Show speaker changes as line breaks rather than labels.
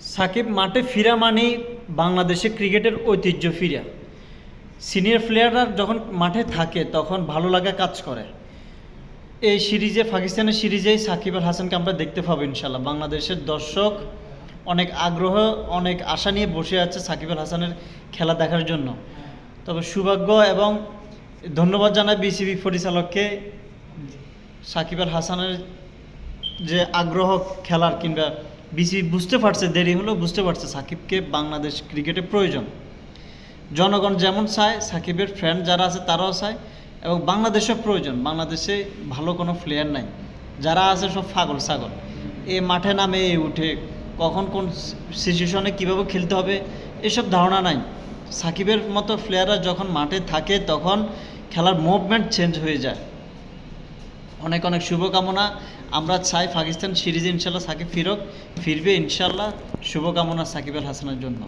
সাকিব মাঠে ফিরা মানেই বাংলাদেশে ক্রিকেটের ঐতিহ্য ফিরা সিনিয়র প্লেয়াররা যখন মাঠে থাকে, তখন ভালো লাগা কাজ করে। এই সিরিজে, পাকিস্তানের সিরিজেই সাকিব আল হাসানকে আমরা দেখতে পাবো ইনশাল্লাহ বাংলাদেশের দর্শক অনেক আগ্রহ, অনেক আশা নিয়ে বসে আছে সাকিব আল হাসানের খেলা দেখার জন্য। তবে সৌভাগ্য এবং ধন্যবাদ জানাই বিসিবি পরিচালককে সাকিব আল হাসানের যে আগ্রহ খেলার কিংবা বিসিবি বুঝতে পারছে, দেরি হলেও বুঝতে পারছে সাকিবকে বাংলাদেশ ক্রিকেটে প্রয়োজন। জনগণ যেমন চায়, সাকিবের ফ্রেন্ড যারা আছে তারাও চায় এবং বাংলাদেশেও প্রয়োজন। বাংলাদেশে ভালো কোনো প্লেয়ার নাই। যারা আছে সব পাগল, ছাগল। এ মাঠে নামে এ উঠে, কখন কোন সিচুয়েশনে কীভাবে খেলতে হবে, এসব ধারণা নাই। সাকিবের মতো প্লেয়াররা যখন মাঠে থাকে, তখন খেলার মুভমেন্ট চেঞ্জ হয়ে যায়। অনেক অনেক শুভকামনা। আমরা চাই পাকিস্তান সিরিজ ইনশাল্লাহ সাকিব ফিরক। ফিরবে ইনশাল্লাহ। শুভকামনা সাকিব আল হাসানের জন্য।